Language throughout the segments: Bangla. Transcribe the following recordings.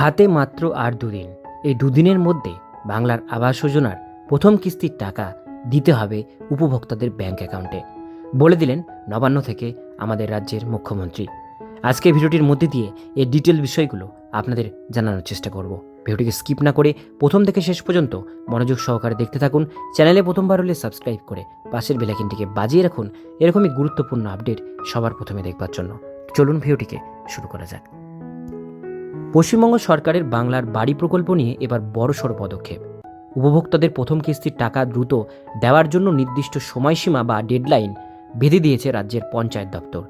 হাতে মাত্র আর দুদিন। এই দুদিনের মধ্যে বাংলার আবাস যোজনার প্রথম কিস্তির টাকা দিতে হবে উপভোক্তাদের ব্যাংক অ্যাকাউন্টে। বলে দিলেন নবান্ন থেকে আমাদের রাজ্যের মুখ্যমন্ত্রী। আজকে ভিডিওটির মধ্যে দিয়ে এই ডিটেল বিষয়গুলো আপনাদের জানানোর চেষ্টা করব। ভিডিওটিকে স্কিপ না করে প্রথম থেকে শেষ পর্যন্ত মনোযোগ সহকারে দেখতে থাকুন। চ্যানেলে প্রথমবার হলে সাবস্ক্রাইব করে পাশের বেলাইকিনটিকে বাজিয়ে রাখুন। এরকমই গুরুত্বপূর্ণ আপডেট সবার প্রথমে দেখবার জন্য। চলুন ভিডিওটিকে শুরু করা যাক। পশ্চিমবঙ্গ সরকারের বাংলার বাড়ি প্রকল্প নিয়ে এবার বড়সড় পদক্ষেপ। উপভোক্তাদের প্রথম কিস্তির টাকা দ্রুত দেওয়ার জন্য নির্দিষ্ট সময়সীমা বা ডেডলাইন বেঁধে দিয়েছে রাজ্যের পঞ্চায়েত দপ্তর।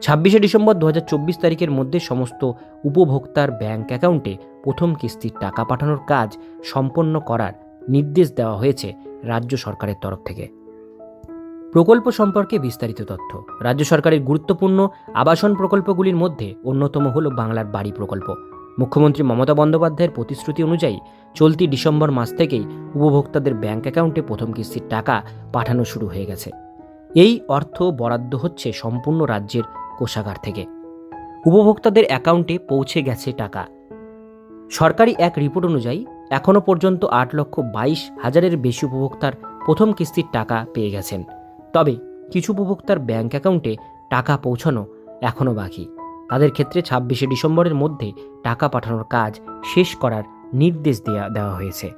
ছাব্বিশে ডিসেম্বর দুহাজার চব্বিশ তারিখের মধ্যে সমস্ত উপভোক্তার ব্যাংক অ্যাকাউন্টে প্রথম কিস্তির টাকা পাঠানোর কাজ সম্পন্ন করার নির্দেশ দেওয়া হয়েছে রাজ্য সরকারের তরফ থেকে। প্রকল্প সম্পর্কে বিস্তারিত তথ্য। রাজ্য সরকারের গুরুত্বপূর্ণ আবাসন প্রকল্পগুলির মধ্যে অন্যতম হল বাংলার বাড়ি প্রকল্প। মুখ্যমন্ত্রী মমতা বন্দ্যোপাধ্যায়ের প্রতিশ্রুতি অনুযায়ী চলতি ডিসেম্বর মাস থেকেই উপভোক্তাদের ব্যাংক অ্যাকাউন্টে প্রথম কিস্তির টাকা পাঠানো শুরু হয়ে গেছে। এই অর্থ বরাদ্দ হচ্ছে সম্পূর্ণ রাজ্যের কোষাগার থেকে। উপভোক্তাদের অ্যাকাউন্টে পৌঁছে গেছে টাকা। সরকারি এক রিপোর্ট অনুযায়ী, এখনও পর্যন্ত আট লক্ষ বাইশ হাজারের বেশি উপভোক্তার প্রথম কিস্তির টাকা পেয়ে গেছেন। তবে কিছু উপভোক্তার ব্যাংক অ্যাকাউন্টে টাকা পৌঁছানো এখনও বাকি। তাদের ক্ষেত্রে ছাব্বিশে ডিসেম্বরের মধ্যে টাকা পাঠানোর কাজ শেষ করার নির্দেশ দেয়া, দেওয়া হয়েছে।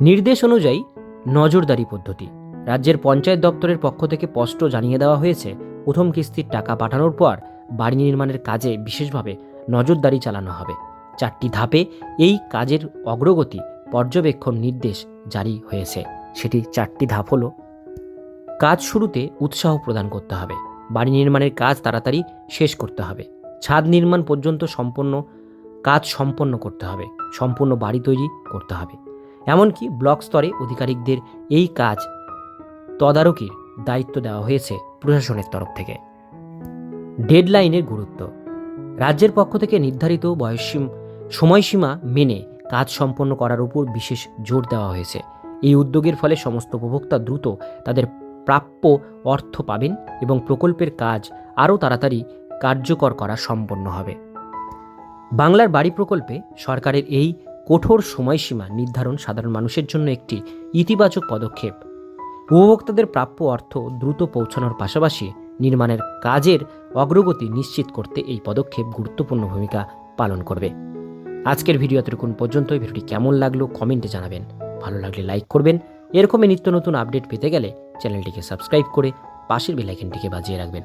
নির্দেশ অনুযায়ী নজরদারি পদ্ধতি। রাজ্যের পঞ্চায়েত দপ্তরের পক্ষ থেকে স্পষ্ট জানিয়ে দেওয়া হয়েছে, প্রথম কিস্তির টাকা পাঠানোর পর বাড়ি নির্মাণের কাজে বিশেষভাবে নজরদারি চালানো হবে। চারটি ধাপে এই কাজের অগ্রগতি পর্যবেক্ষণ নির্দেশ জারি হয়েছে। সেটি চারটি ধাপ হলো, কাজ শুরুতে উৎসাহ প্রদান করতে হবে। বাড়ি নির্মাণের কাজ তাড়াতাড়ি শেষ করতে হবে। ছাদ নির্মাণ পর্যন্ত সম্পন্ন কাজ সম্পন্ন করতে হবে, সম্পূর্ণ বাড়ি তৈরি করতে হবে। এমনকি ব্লক স্তরে অধিকারিকদের এই কাজ তদারকির দায়িত্ব দেওয়া হয়েছে প্রশাসনের তরফ থেকে। ডেডলাইনের গুরুত্ব। রাজ্যের পক্ষ থেকে নির্ধারিত বয়সীম সময়সীমা মেনে কাজ সম্পন্ন করার উপর বিশেষ জোর দেওয়া হয়েছে। এই উদ্যোগের ফলে সমস্ত উপভোক্তা দ্রুত তাদের প্রাপ্য অর্থ পাবেন এবং প্রকল্পের কাজ আরও তাড়াতাড়ি কার্যকর করা সম্পন্ন হবে। বাংলার বাড়ি প্রকল্পে সরকারের এই কঠোর সময়সীমা নির্ধারণ সাধারণ মানুষের জন্য একটি ইতিবাচক পদক্ষেপ। উপভোক্তাদের প্রাপ্য অর্থ দ্রুত পৌঁছানোর পাশাপাশি নির্মাণের কাজের অগ্রগতি নিশ্চিত করতে এই পদক্ষেপ গুরুত্বপূর্ণ ভূমিকা পালন করবে। আজকের ভিডিও এতটুকুন পর্যন্ত ভিডিওটি কেমন লাগল কমেন্টে জানাবেন। ভালো লাগলে লাইক করবেন। এরকমই নিত্য নতুন আপডেট পেতে গেলে চ্যানেলটিকে সাবস্ক্রাইব করে পাশের বেলাইকনটিকে বাজিয়ে রাখবেন।